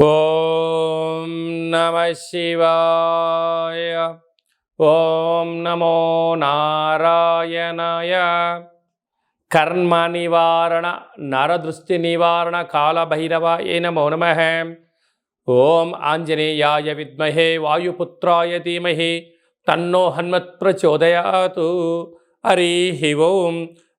ఓం నమ శివాయ. ఓం నమో నారాయణాయ. కర్మ నివారణ నరదృష్టి నివారణ కాళభైరవాయ నమో నమ. ఓం ఆంజనేయాయ విద్మహే వాయుపుత్రాయ ధీమహి తన్నో హన్మత్ ప్రచోదయాతు. హరి ఓం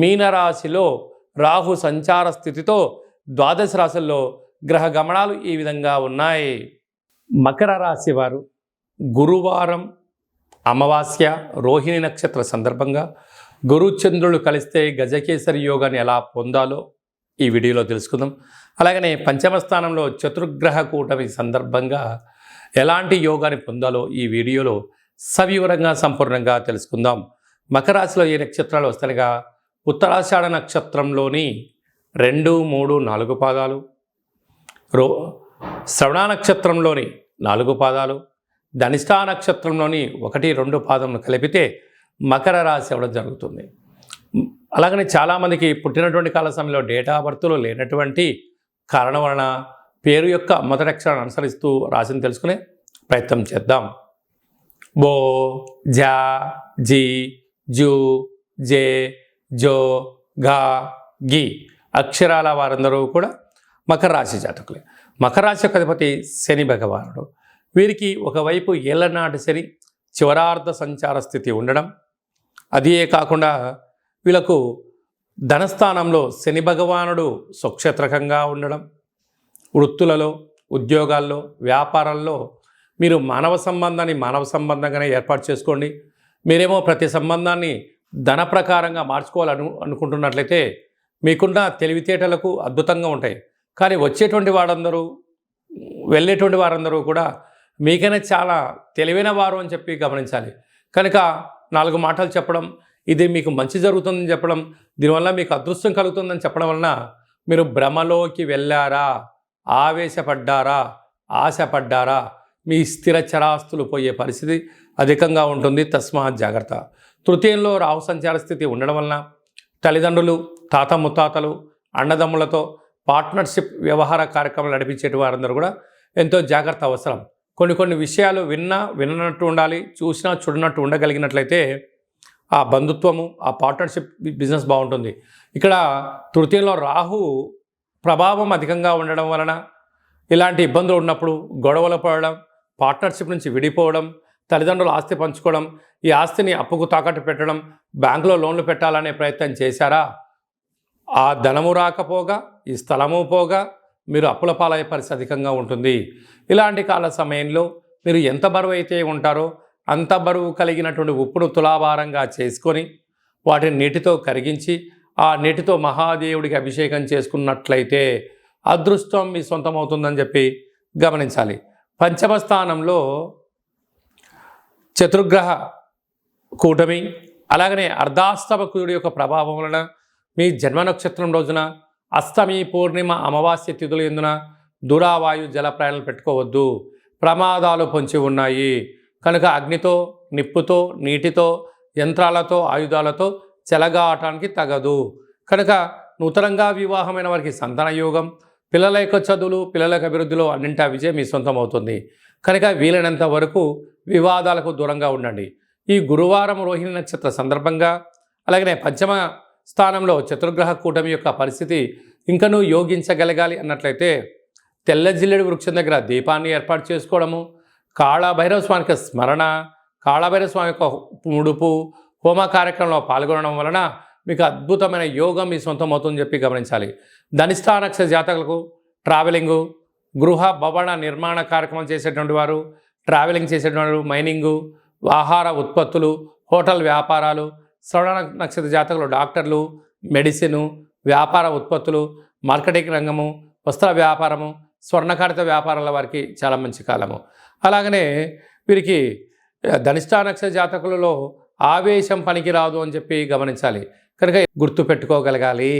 మీనరాశిలో రాహు సంచార స్థితితో ద్వాదశ రాశుల్లో గ్రహ గమనాలు ఈ విధంగా ఉన్నాయి. మకర రాశి వారు గురువారం అమావాస్య రోహిణి నక్షత్ర సందర్భంగా గురుచంద్రులు కలిస్తే గజకేసరి యోగాన్ని ఎలా పొందాలో ఈ వీడియోలో తెలుసుకుందాం. అలాగనే పంచమ స్థానంలో చతుర్గ్రహ కూటమి సందర్భంగా ఎలాంటి యోగాన్ని పొందాలో ఈ వీడియోలో సవివరంగా సంపూర్ణంగా తెలుసుకుందాం. మకర రాశిలో ఏ నక్షత్రాలు వస్తాయిగా? ఉత్తరాషాఢ నక్షత్రంలోని రెండు మూడు నాలుగు పాదాలు. రో శ్రవణ నక్షత్రంలోని నాలుగు పాదాలు. ధనిష్టా నక్షత్రంలోని ఒకటి రెండు పాదములు కలిపితే మకర రాశి అవ్వడం జరుగుతుంది. అలాగనే చాలామందికి పుట్టినటువంటి కాల సమయంలో డేటా బర్త్లో లేనటువంటి కారణం వలన పేరు యొక్క మొదటి అక్షరాన్ని అనుసరిస్తూ రాశిని తెలుసుకునే ప్రయత్నం చేద్దాం. బో జా జీ జూ జే జో గా గి అక్షరాల వారందరూ కూడా మకర రాశి జాతకులే. మకర రాశి యొక్క అధిపతి శని భగవానుడు. వీరికి ఒకవైపు ఏళ్ళనాటి శని చివరార్ధ సంచార స్థితి ఉండడం. అదే కాకుండా వీళ్ళకు ధనస్థానంలో శని భగవానుడు స్వక్షేత్రకంగా ఉండడం. వృత్తులలో ఉద్యోగాల్లో వ్యాపారాల్లో మీరు మానవ సంబంధాన్ని మానవ సంబంధంగానే ఏర్పాటు చేసుకోండి. మీరేమో ప్రతి సంబంధాన్ని ధన ప్రకారంగా మార్చుకోవాలను అనుకుంటున్నట్లయితే మీకున్న తెలివితేటలకు అద్భుతంగా ఉంటాయి. కానీ వచ్చేటువంటి వారందరూ వెళ్ళేటువంటి వారందరూ కూడా మీకైనా చాలా తెలివైన వారు అని చెప్పి గమనించాలి. కనుక నాలుగు మాటలు చెప్పడం ఇది మీకు మంచి జరుగుతుందని చెప్పడం దీనివల్ల మీకు అదృష్టం కలుగుతుందని చెప్పడం వలన మీరు భ్రమలోకి వెళ్ళారా? ఆవేశపడ్డారా? ఆశపడ్డారా? మీ స్థిర చరాస్తులు పోయే పరిస్థితి అధికంగా ఉంటుంది. తస్మాత్ జాగ్రత్త. తృతీయంలో రాహు సంచార స్థితి ఉండడం వలన తల్లిదండ్రులు తాత ముత్తాతలు అన్నదమ్ములతో పార్ట్నర్షిప్ వ్యవహార కార్యక్రమాలు నడిపించేటి వారందరూ కూడా ఎంతో జాగ్రత్త అవసరం. కొన్ని కొన్ని విషయాలు విన్నా విననట్టు ఉండాలి చూసినా చూడనట్టు ఉండగలిగినట్లయితే ఆ బంధుత్వము ఆ పార్ట్నర్షిప్ బిజినెస్ బాగుంటుంది. ఇక్కడ తృతీయంలో రాహు ప్రభావం అధికంగా ఉండడం వలన ఇలాంటి ఇబ్బందులు ఉన్నప్పుడు గొడవలు పడడం పార్ట్నర్షిప్ నుంచి విడిపోవడం తల్లిదండ్రులు ఆస్తి పంచుకోవడం ఈ ఆస్తిని అప్పుకు తాకట్టు పెట్టడం బ్యాంకులో లోన్లు పెట్టాలనే ప్రయత్నం చేశారా? ఆ ధనము రాకపోగా ఈ స్థలము పోగా మీరు అప్పుల పాలయ్యే పరిస్థితి అధికంగా ఉంటుంది. ఇలాంటి కాల సమయంలో మీరు ఎంత బరువు అయితే ఉంటారో అంత బరువు కలిగినటువంటి ఉప్పును తులాభారంగా చేసుకొని వాటిని నీటితో కరిగించి ఆ నీటితో మహాదేవుడికి అభిషేకం చేసుకున్నట్లయితే అదృష్టం మీ సొంతం అవుతుందని చెప్పి గమనించాలి. పంచమ స్థానంలో చతుర్గ్రహ కూటమి అలాగనే అర్ధాస్తమకుడి యొక్క ప్రభావం వలన మీ జన్మ నక్షత్రం రోజున అష్టమి పూర్ణిమ అమావాస్య తిథులు ఎందున దూరావాయు జల ప్రయాణాలు పెట్టుకోవద్దు. ప్రమాదాలు పొంచి ఉన్నాయి. కనుక అగ్నితో నిప్పుతో నీటితో యంత్రాలతో ఆయుధాలతో చెలగాటానికి తగదు. కనుక నూతనంగా వివాహమైన వారికి సంతాన యోగం పిల్లల యొక్క చదువులు పిల్లల యొక్క అభివృద్ధిలో అన్నింటా విజయం మీ సొంతం అవుతుంది. కనుక వీలైనంత వరకు వివాదాలకు దూరంగా ఉండండి. ఈ గురువారం రోహిణి నక్షత్ర సందర్భంగా అలాగనే పంచమ స్థానంలో చతుర్గ్రహ కూటమి యొక్క పరిస్థితి ఇంకనూ యోగించగలగాలి అన్నట్లయితే తెల్ల జిల్లెడు వృక్షం దగ్గర దీపాన్ని ఏర్పాటు చేసుకోవడము కాళభైరవ స్వామికి స్మరణ కాళభైరవ స్వామి యొక్క ముడుపు హోమ కార్యక్రమంలో పాల్గొనడం వలన మీకు అద్భుతమైన యోగం మీ సొంతం అవుతుందని చెప్పి గమనించాలి. ధనిష్టా నక్షత్ర జాతకులకు ట్రావెలింగు గృహ భవన నిర్మాణ కార్యక్రమం చేసేటువంటి వారు ట్రావెలింగ్ చేసేటువంటి వారు మైనింగు ఆహార ఉత్పత్తులు హోటల్ వ్యాపారాలు శ్రవణ నక్షత్ర జాతకులు డాక్టర్లు మెడిసిను వ్యాపార ఉత్పత్తులు మార్కెటింగ్ రంగము వస్త్ర వ్యాపారము స్వర్ణకారిత వ్యాపారాల వారికి చాలా మంచి కాలము. అలాగనే వీరికి ధనిష్టా నక్షత్ర జాతకులలో ఆవేశం పనికిరాదు అని చెప్పి గమనించాలి. కనుక గుర్తు పెట్టుకోగలగాలి